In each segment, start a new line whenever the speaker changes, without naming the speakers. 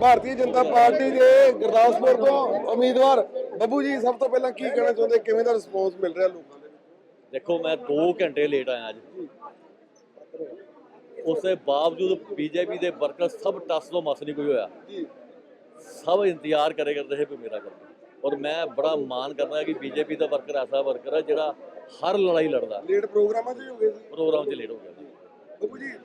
ਭਾਰਤੀ Janata party ਦੇ ਗੁਰਦਾਸਪੁਰ ਤੋਂ ਉਮੀਦਵਾਰ ਬੱਬੂ ਜੀ ਸਭ ਤੋਂ ਪਹਿਲਾਂ ਕੀ ਕਹਿਣਾ ਚਾਹੁੰਦੇ? ਕਿਵੇਂ ਦਾ ਰਿਸਪੌਂਸ ਮਿਲ ਰਿਹਾ ਲੋਕਾਂ ਦੇ
ਦੇਖੋ ਮੈਂ 2 ਘੰਟੇ ਲੇਟ ਆਇਆ ਅੱਜ ਉਸੇ ਬਾਵਜੂਦ ਬੀਜੇਪੀ ਦੇ ਵਰਕਰ ਸਭ ਟੱਸ ਤੋਂ ਮਸ ਨਹੀਂ ਕੋਈ ਹੋਇਆ। ਸਭ ਇੰਤਜ਼ਾਰ ਕਰੇ ਕਰਦੇ ਹੈ ਵੀ ਮੇਰਾ ਕਰਦੇ ਔਰ ਮੈਂ ਬੜਾ ਮਾਣ ਕਰਦਾ ਕਿ ਬੀਜੇਪੀ ਦਾ ਵਰਕਰ ਐਸਾ ਵਰਕਰ ਹੈ ਜਿਹੜਾ ਹਰ ਲੜਾਈ ਲੜਦਾ।
ਲੇਟ ਪ੍ਰੋਗਰਾਮਾਂ 'ਚ ਹੀ ਹੋ ਗਏ ਸੀ।
ਪ੍ਰੋਗਰਾਮ 'ਚ ਲੇਟ ਹੋ ਗਿਆ
ਜੀ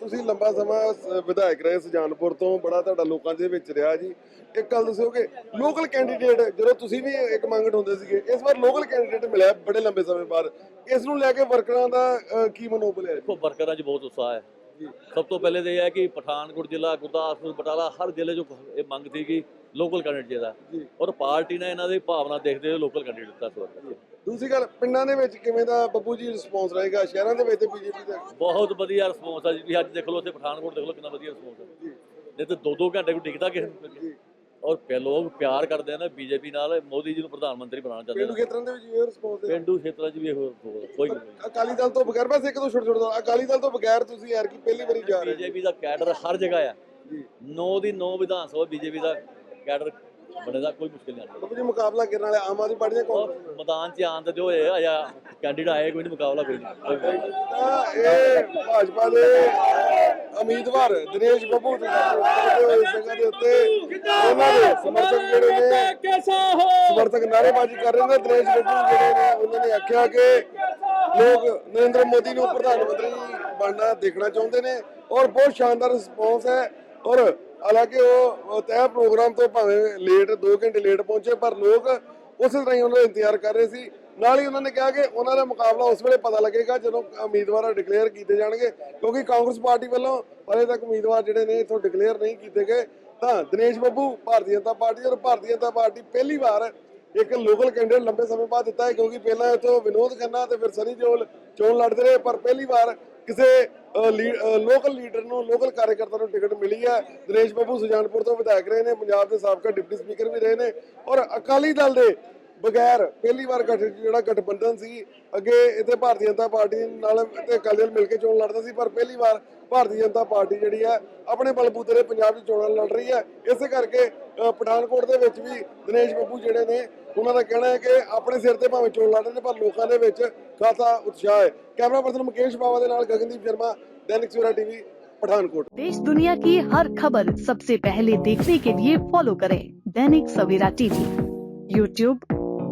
ਤੁਸੀਂ ਲੰਬਾ ਸਮਾਂ ਸ- ਵਿਧਾਇਕ ਰਹੇ ਸੁਜਾਨਪੁਰ ਤੋਂ ਬੜਾ ਤੁਹਾਡਾ ਲੋਕਾਂ ਦੇ ਵਿੱਚ ਰਿਹਾ ਜੀ। ਇੱਕ ਗੱਲ ਦੱਸਿਓ ਕਿ ਲੋਕਲ ਕੈਂਡੀਡੇਟ ਜਦੋਂ ਤੁਸੀਂ ਵੀ ਇੱਕ ਮੰਗਟ ਹੁੰਦੇ ਸੀਗੇ ਇਸ ਵਾਰ ਲੋਕਲ ਕੈਂਡੀਡੇਟ ਮਿਲਿਆ ਬੜੇ ਲੰਬੇ ਸਮੇਂ ਬਾਅਦ। ਇਸ ਨੂੰ ਲੈ ਕੇ ਵਰਕਰਾਂ ਦਾ ਅ, ਕੀ ਮਨੋਬਲ ਹੈ?
ਦੇਖੋ ਵਰਕਰਾਂ 'ਚ ਬਹੁਤ ਉਤਸ਼ਾਹ ਹੈ। ਸਭ ਤੋਂ ਪਹਿਲੇ ਤਾਂ ਇਹ ਹੈ ਕਿ ਪਠਾਨਕੋਟ ਜ਼ਿਲ੍ਹਾ ਗੁਰਦਾਸਪੁਰ ਬਟਾਲਾ ਹਰ ਜ਼ਿਲ੍ਹੇ 'ਚ ਇਹ ਮੰਗ ਸੀ ਕਿ ਲੋਕਲ ਕੈਂਡੀਡੇਟ ਦਾ
ਜੀ।
ਔਰ ਪਾਰਟੀ ਨੇ ਇਹਨਾਂ ਦੀ ਭਾਵਨਾ ਦੇਖਦੇ ਹੋਏ ਲੋਕਲ ਕੈਂਡੀਡੇਟ ਦਿੱਤਾ ਇਸ ਵਾਰ
ਦੂਸਰੀ ਗੱਲ ਪਿੰਡਾਂ ਦੇ ਵਿੱਚ ਕਿਵੇਂ ਦਾ ਬੱਬੂ ਜੀ ਰਿਸਪੌਂਸ ਰਹੇਗਾ? ਸ਼ਹਿਰਾਂ ਦੇ ਵਿੱਚ ਬੀਜੇਪੀ ਦਾ?
ਬਹੁਤ ਵਧੀਆ ਰਿਸਪੌਂਸ ਹੈ ਜੀ। ਅੱਜ ਦੇਖ ਲਓ ਉੱਥੇ ਪਠਾਨਕੋਟ ਦੇਖ ਲਓ ਕਿੰਨਾ ਵਧੀਆ ਰਿਸਪੌਂਸ ਹੈ
ਜੀ।
ਨਹੀਂ ਤੇ ਦੋ ਦੋ ਘੰਟੇ ਕੋਈ ਟਿਕਦਾ ਕਿਸੇ ਨੂੰ।
ਜੀ।
ਔਰ ਪੇ ਲੋਕ ਪਿਆਰ ਕਰਦੇ ਆ ਨਾ ਬੀਜੇਪੀ ਨਾਲ ਮੋਦੀ ਜੀ ਨੂੰ ਪ੍ਰਧਾਨ ਮੰਤਰੀ ਬਣਾਉਣਾ ਚਾਹੁੰਦੇ
ਪਿੰਡੂ
ਨੇ
ਖੇਤਰਾਂ ਦੇ ਵਿੱਚ ਵੀ ਇਹ ਰਿਸਪੌਂਸ ਹੈ
ਪਿੰਡੂ ਖੇਤਰਾਂ 'ਚ ਵੀ ਇਹੋ ਕੋਈ ਨਹੀਂ।
ਅਕਾਲੀ ਦਲ ਤੋਂ ਬਗੈਰ ਬਸ ਇੱਕ ਦੋ ਛੋਟੇ ਛੋਟੇ ਅਕਾਲੀ ਦਲ ਤੋਂ ਬਗੈਰ ਤੁਸੀਂ ਯਾਰ ਕੀ ਪਹਿਲੀ ਵਾਰੀ ਜਾ ਰਹੇ ਹੋ।
ਬੀਜੇਪੀ ਦਾ ਕੈਡਰ ਹਰ ਜਗ੍ਹਾ ਆ।
ਜੀ।
ਨੌ ਦੀ ਨੌ ਵਿਧਾਨ ਸਭਾ ਬੀਜੇਪੀ ਦਾ ਕੈਡਰ ਬਣੇ ਦਾ ਕੋਈ ਮੁਸ਼ਕਿਲ ਨਹੀਂ ਆਉਂਦੀ।
ਬੱਬੂ ਜੀ ਮੁਕਾਬਲਾ ਕਰਨ ਵਾਲੇ ਆਮ ਆਦਮੀ ਪਾਰਟੀ ਦੇ
ਔਰ ਮੈਦਾਨ 'ਚ ਆਉਣ ਤੇ ਜੋ ਹੈ ਆਇਆ ਕੈਂਡੀਡੇਟ ਆਏ ਕੋਈ ਨਹੀਂ ਮੁਕਾਬਲਾ ਕੋਈ ਨਹੀਂ।
ਤਾਂ ਇਹ ਭਾਜਪਾ ਦੇ ਉਮੀਦਵਾਰ ਦਿਨੇਸ਼ ਬੱਬੂ ਦੇ ਇਸ ਦੇ ਉੱਤੇ ਉਹਨਾਂ ਦੇ ਸਮਰਥਕ ਜਿਹੜੇ ਨੇ, ਸਮਰਥਕ ਨਾਅਰੇਬਾਜ਼ੀ ਕਰ ਰਹੇ ਨੇ, ਦਿਨੇਸ਼ ਬੱਬੂ ਜਿਹੜੇ ਨੇ, ਉਹਨਾਂ ਨੇ ਆਖਿਆ ਕਿ ਲੋਕ ਨਰਿੰਦਰ ਮੋਦੀ ਨੂੰ ਪ੍ਰਧਾਨ ਮੰਤਰੀ ਬਣਨਾ ਦੇਖਣਾ ਚਾਹੁੰਦੇ ਨੇ ਔਰ ਬਹੁਤ ਸ਼ਾਨਦਾਰ ਰਿਸਪੌਂਸ ਹੈ ਔਰ ਹਾਲਾਂਕਿ ਉਹ ਉਹ ਤੈਅ ਪ੍ਰੋਗਰਾਮ ਤੋਂ ਭਾਵੇਂ ਲੇਟ 2 ਘੰਟੇ ਲੇਟ ਪਹੁੰਚੇ, ਪਰ ਲੋਕ ਉਸੇ ਤਰ੍ਹਾਂ ਹੀ ਉਹਨਾਂ ਦਾ ਇੰਤਜ਼ਾਰ ਕਰ ਰਹੇ ਸੀ। ਨਾਲ ਹੀ ਉਹਨਾਂ ਨੇ ਕਿਹਾ ਕਿ ਉਹਨਾਂ ਦਾ ਮੁਕਾਬਲਾ ਉਸ ਵੇਲੇ ਪਤਾ ਲੱਗੇਗਾ ਜਦੋਂ ਉਮੀਦਵਾਰ ਡਿਕਲੇਅਰ ਕੀਤੇ ਜਾਣਗੇ, ਕਿਉਂਕਿ ਕਾਂਗਰਸ ਪਾਰਟੀ ਵੱਲੋਂ ਹਲੇ ਤੱਕ ਉਮੀਦਵਾਰ ਜਿਹੜੇ ਨੇ ਇਥੋਂ ਡਿਕਲੇਅਰ ਨਹੀਂ ਕੀਤੇ ਗਏ। ਤਾਂ ਦਿਨੇਸ਼ ਬੱਬੂ, ਭਾਰਤੀ ਜਨਤਾ ਪਾਰਟੀ ਔਰ ਭਾਰਤੀ ਜਨਤਾ ਪਾਰਟੀ ਪਹਿਲੀ ਵਾਰ ਇੱਕ ਲੋਕਲ ਕੈਂਡੀਡੇਟ ਲੰਬੇ ਸਮੇਂ ਬਾਅਦ ਦਿੱਤਾ ਹੈ, ਕਿਉਂਕਿ ਪਹਿਲਾਂ ਇਥੋਂ ਵਿਨੋਦ ਖੰਨਾ ਤੇ ਫਿਰ ਸਨੀ ਜੋਲ ਚੋਣ ਲੜਦੇ ਰਹੇ, ਪਰ ਪਹਿਲੀ ਵਾਰ ਕਿਸੇ ਲੋਕਲ ਲੀਡਰ ਨੂੰ ਲੋਕਲ ਕਾਰਜਕਰਤਾ ਨੂੰ ਟਿਕਟ ਮਿਲੀ ਹੈ। ਦਿਨੇਸ਼ ਬੱਬੂ ਸੁਜਾਨਪੁਰ ਤੋਂ ਵਿਧਾਇਕ ਰਹੇ ਨੇ, ਪੰਜਾਬ ਦੇ ਸਾਬਕਾ ਡਿਪਟੀ ਸਪੀਕਰ ਵੀ ਰਹੇ ਨੇ ਔਰ ਅਕਾਲੀ ਦਲ ਦੇ ਬਗੈਰ ਪਹਿਲੀ ਵਾਰ ਗਠ ਜਿਹੜਾ ਗਠਬੰਧਨ ਸੀ ਅੱਗੇ ਇੱਥੇ ਭਾਰਤੀ ਜਨਤਾ ਪਾਰਟੀ ਨਾਲ ਤੇ ਅਕਾਲੀ ਦਲ ਮਿਲ ਕੇ ਚੋਣ ਲੜਦਾ ਸੀ ਪਰ ਪਹਿਲੀ ਵਾਰ ਭਾਰਤੀ ਜਨਤਾ ਪਾਰਟੀ ਜਿਹੜੀ ਹੈ ਆਪਣੇ ਬਲਬੂਤੇ ਦੇ ਪੰਜਾਬ 'ਚ ਚੋਣਾਂ ਲੜ ਰਹੀ ਹੈ ਇਸੇ ਕਰਕੇ ਅ, ਪਠਾਨਕੋਟ ਦੇ ਵਿੱਚ ਵੀ ਦਿਨੇਸ਼ ਬੱਬੂ ਜਿਹੜੇ ਨੇ ਉਹਨਾਂ ਦਾ ਕਹਿਣਾ ਹੈ ਕਿ ਆਪਣੇ ਸਿਰ ਤੇ ਭਾਵੇਂ ਚੋਣ ਲੜ ਰਹੇ ਨੇ ਪਰ ਲੋਕਾਂ ਦੇ ਵਿੱਚ ਖਾਸਾ ਉਤਸ਼ਾਹ ਹੈ ਕੈਮਰਾ ਪਰਸਨ ਮੁਕੇਸ਼ ਬਾਵਾ ਦੇ ਨਾਲ ਗਗਨਦੀਪ ਸ਼ਰਮਾ दैनिक सवेरा टीवी पठानकोट
देश दुनिया की हर खबर सबसे पहले देखने के लिए फॉलो करें दैनिक सवेरा टीवी यूट्यूब